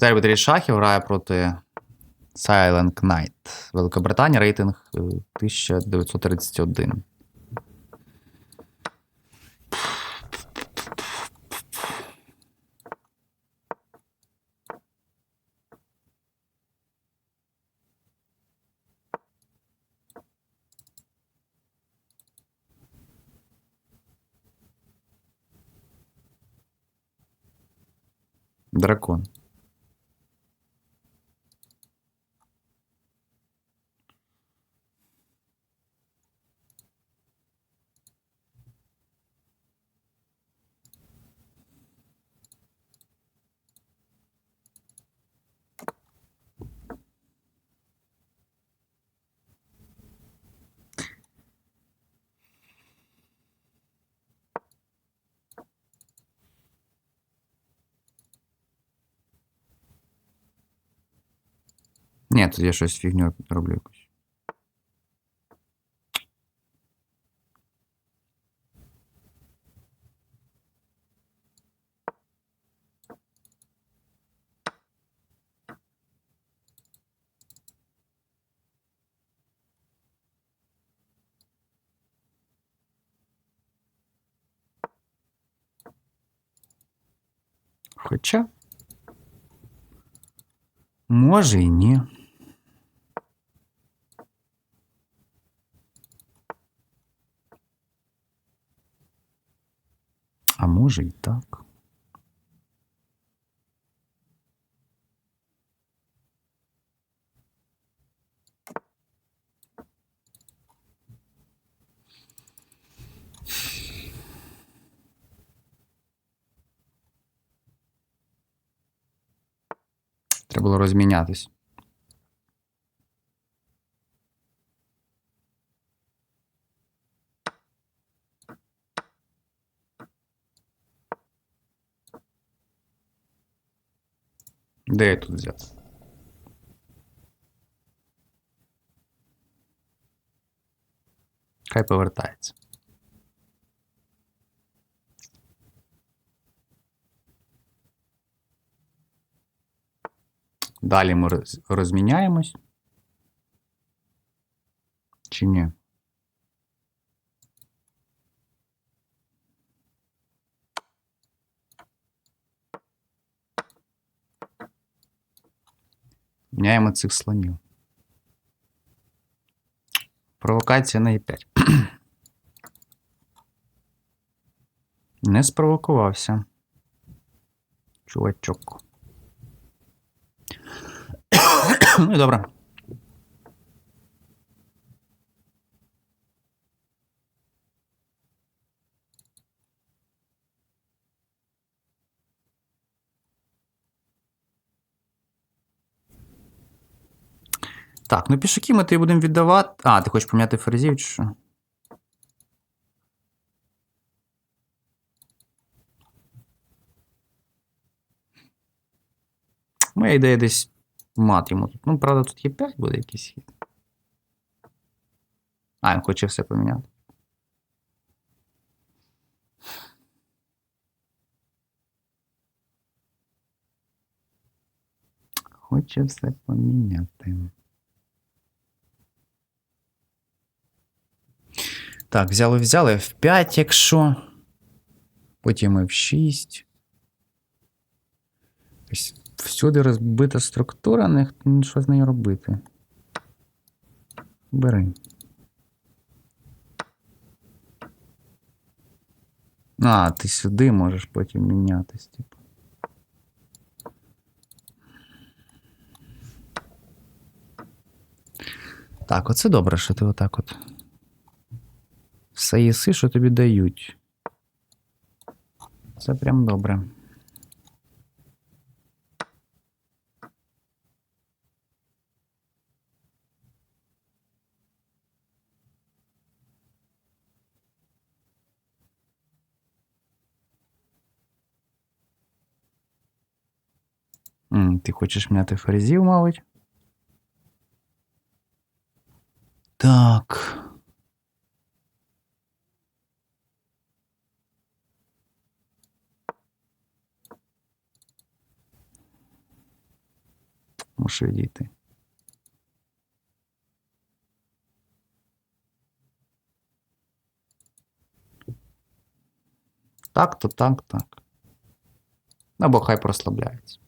Батарій шахів грає проти Silent Knight. Великобританія, рейтинг е, 1931. Дракон. Ні, тут я щось фігню роблю якусь. Хоча. Може і ні. А може і так. Треба було розмінятись. Де я тут взяв? Хай повертається. Далі ми розміняємось. Чи ні? Міняємо цих слонів. Провокація на Е5. Не спровокувався. Чувачок. ну і добре. Так, ну пішаки ми тобі будемо віддавати. А, ти хочеш поміняти ферзів чи що? Моя ідея десь мат йому тут. Ну, правда, тут є 5 буде якийсь хід. А, він хоче все поміняти. Хоче все поміняти. Так, взяли, взяли F5, якщо. Потім F6. Ось Всюди розбита структура, не, що з нею робити. Бери. А, ти сюди можеш потім мінятись, типу. Так, оце добре, що ти отак от. Все їси, що тобі дають. Це прям добре. М, Ти хочеш міняти ферзів, мабуть? Так. Можеш відійти. Так, то так, так. Або хай прослабляється.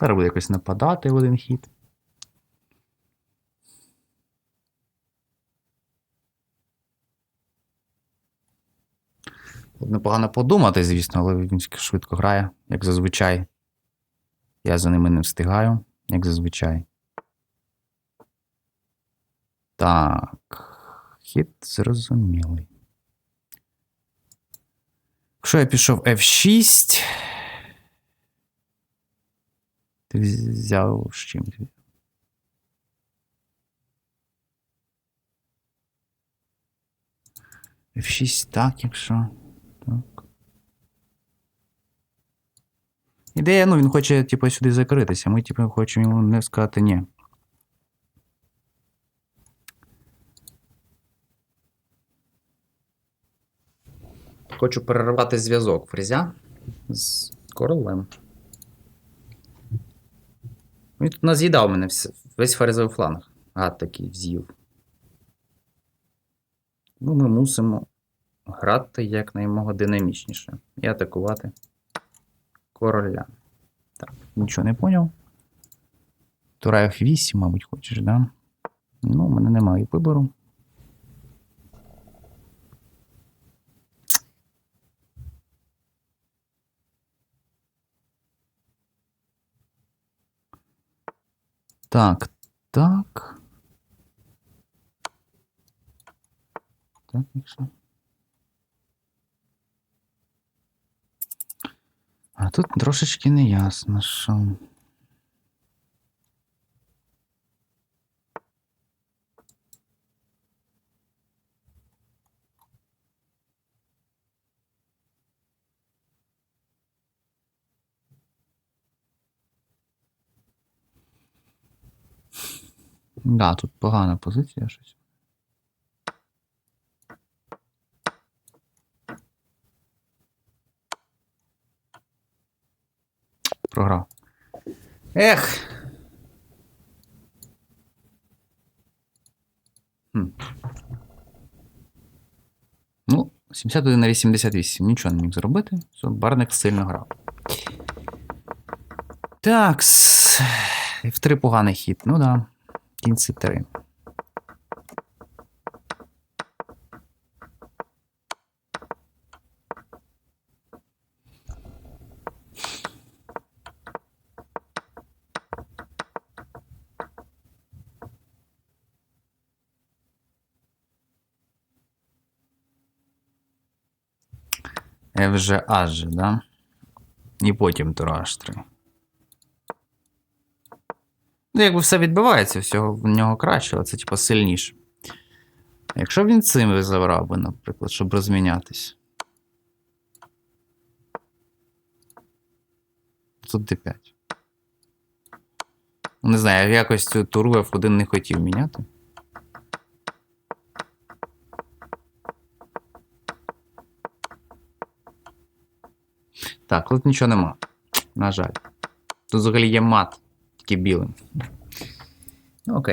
Зараз буде якось нападати в один хід. Непогано подумати, звісно, але він швидко грає, як зазвичай. Я за ними не встигаю, як зазвичай. Так. Хід зрозумілий. Якщо я пішов F6. Ти взяв з чим? F6 так, якщо. Так. Ідея, ну, він хоче, типу, сюди закритися. Ми, типу, хочемо йому не сказати ні. Хочу перервати зв'язок фрезя з королем. Він тут наз'їдав мене весь ферзовий фланг. Гад такий вз'їв. Ну, ми мусимо грати якнаймога динамічніше і атакувати короля. Так, нічого не поняв. Тура F8, мабуть, хочеш, да? Ну, у мене немає вибору. Так, так. Так, якщо. А тут трошечки не ясно, що. Да, тут погана позиція щось. Програв. Ех. Хм. Ну, 71 на 88. Нічого не міг зробити. Все, Барник сильно грав. Так. В три поганий хід. Ну да. Кінь це 3. вже аж, да? І потім тура аж 3. Ну, якби все відбувається, всього в нього краще, але це типу сильніше. Якщо б він цим забрав би, наприклад, щоб розмінятись. Тут D5. Ну, Не знаю, якось цю туру F1 не хотів міняти. Так, тут нічого нема. На жаль. Тут взагалі є мат, тільки білим. Ну, окей.